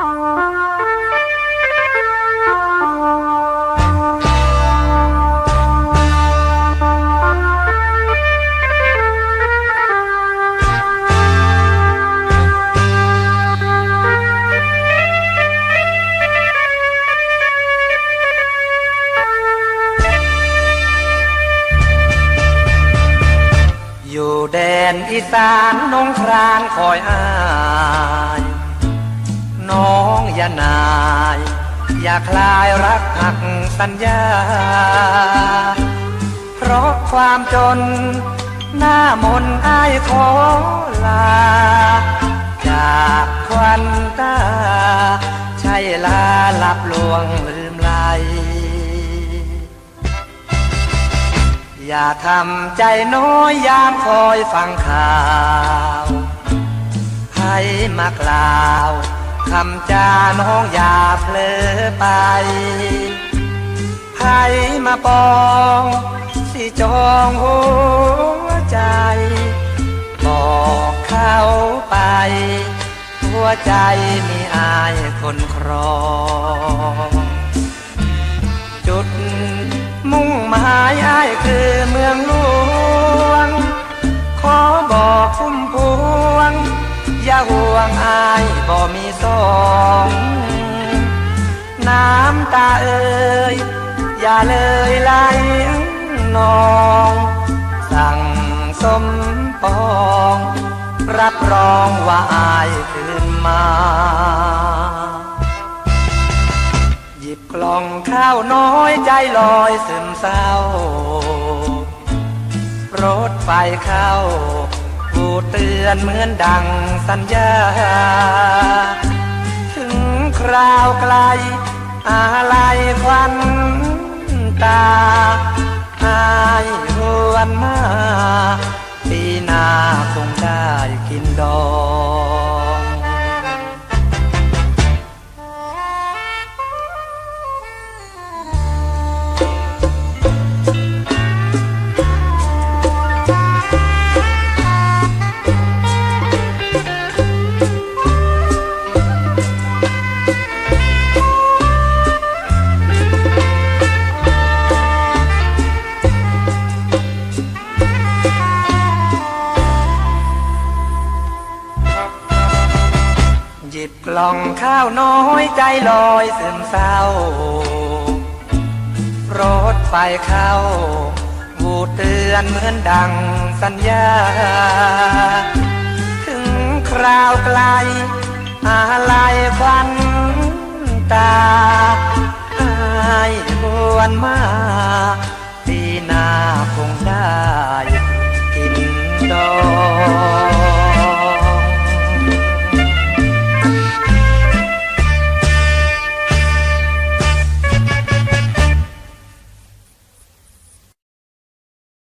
อยู่แดนอีสานน้องครานคอยอาย น้องอย่านาย อย่าคลายรักหักสัญญา เพราะความจน หน้ามนอายขอลา จากควันตา ใช่ลาหลับลวงลืมไหลอย่าทำใจน้อยยามคอยฟังข่าว ให้มากล่าว คำจาน้องอย่าเพลอไปให้มาปองสิจองหัวใจ บอกเขาไป หัวใจมีอายคนครองจุดมุ่งหมายอายคือ ห่วงอายบ่มีสองน้ำตาเอ่ยอย่าเลยไหลนอง สั่งสมปอง รับรองว่าอายคืนมา หยิบกล่องข้าวน้อยใจลอยซึมเศร้ารถไฟเข้าูดเตือนเหมือนดังสัญญา ถึงคราวไกลอะไรควันตาอายหวนมา ล่องข้าวน้อยใจลอยซึมเศร้ารถไฟเข้าวูดเตือนเหมือนดังสัญญา ถึงคราวไกลอะไรควันตาอายวนมา